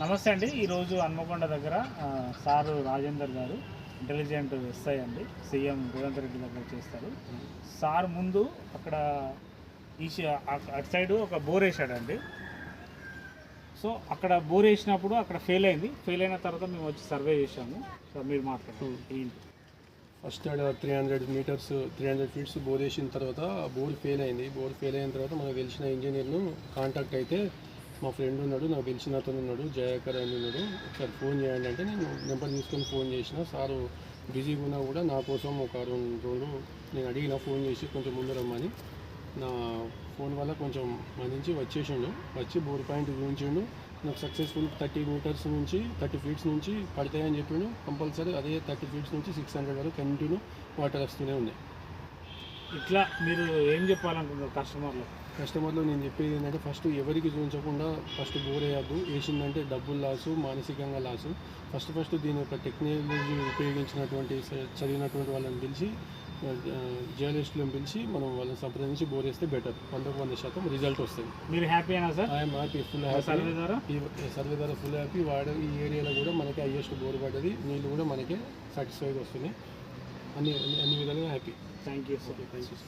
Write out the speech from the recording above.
నమస్తే అండి. ఈరోజు హన్మకొండ దగ్గర సారు రాజేందర్ గారు ఇంటెలిజెంట్ ఎస్ఐ అండి. సీఎం రేవంత్ రెడ్డి దగ్గర చేస్తారు. సార్ ముందు అక్కడ అక్- అటు సైడు ఒక బోర్ వేసాడండి సో అక్కడ బోర్ వేసినప్పుడు అక్కడ ఫెయిల్ అయింది. ఫెయిల్ అయిన తర్వాత మేము వచ్చి సర్వే చేసాము సో మీరు మాట్లాడండి. ఏంటి? First three hundred meters three hundred feets bore వేసిన తర్వాత బోర్ ఫెయిల్ అయింది. బోర్ ఫెయిల్ అయిన తర్వాత మనకు తెలిసిన ఇంజనీర్ను కాంటాక్ట్ అయితే మా ఫ్రెండ్ ఉన్నాడు నాకు తెలిసిన అతను ఉన్నాడు జయాకర్ అని ఉన్నాడు. ఒకసారి ఫోన్ చేయండి అంటే నేను నెంబర్ తీసుకొని ఫోన్ చేసిన. సారు బిజీగా ఉన్నా కూడా నా కోసం ఒక రెండు రోజులు నేను అడిగిన ఫోన్ చేసి కొంచెం ముందు రమ్మని. నా ఫోన్ వల్ల కొంచెం మందించి వచ్చేసిండు. వచ్చి బోర్ పాయింట్ చూపించిండు నాకు సక్సెస్ఫుల్ థర్టీ మీటర్స్ నుంచి థర్టీ ఫీట్స్ నుంచి పడతాయని చెప్పిండు. కంపల్సరీ అదే థర్టీ ఫీట్స్ నుంచి సిక్స్ హండ్రెడ్ వరకు కంటిన్యూ వాటర్ వస్తూనే ఉన్నాయి ఇట్లా మీరు ఏం చెప్పాలనుకుంటున్నారు కస్టమర్లు కస్టమర్లో నేను చెప్పేది ఏంటంటే ఫస్ట్ ఎవరికి చూపించకుండా ఫస్ట్ బోర్ వేయద్దు. వేసిందంటే డబ్బులు లాసు మానసికంగా లాసు. ఫస్ట్ ఫస్ట్ దీని యొక్క టెక్నాలజీ ఉపయోగించినటువంటి చదివినటువంటి వాళ్ళని పిలిచి జర్నలిస్టులను పిలిచి మనం వాళ్ళని సంప్రదించి బోర్ వేస్తే బెటర్. వందకు వంద శాతం రిజల్ట్ వస్తుంది. మీరు హ్యాపీ అయినా sir? I'm happy full happy. Survey ద్వారా? Full happy. వాడ ఈ ఏరియాలో కూడా మనకి హైయెస్ట్ బోర్ పడ్డది. నీళ్ళు కూడా మనకే సాటిస్ఫైగా వస్తున్నాయి. అన్ని అన్ని విధాలుగా happy. Thank you sir. Thank you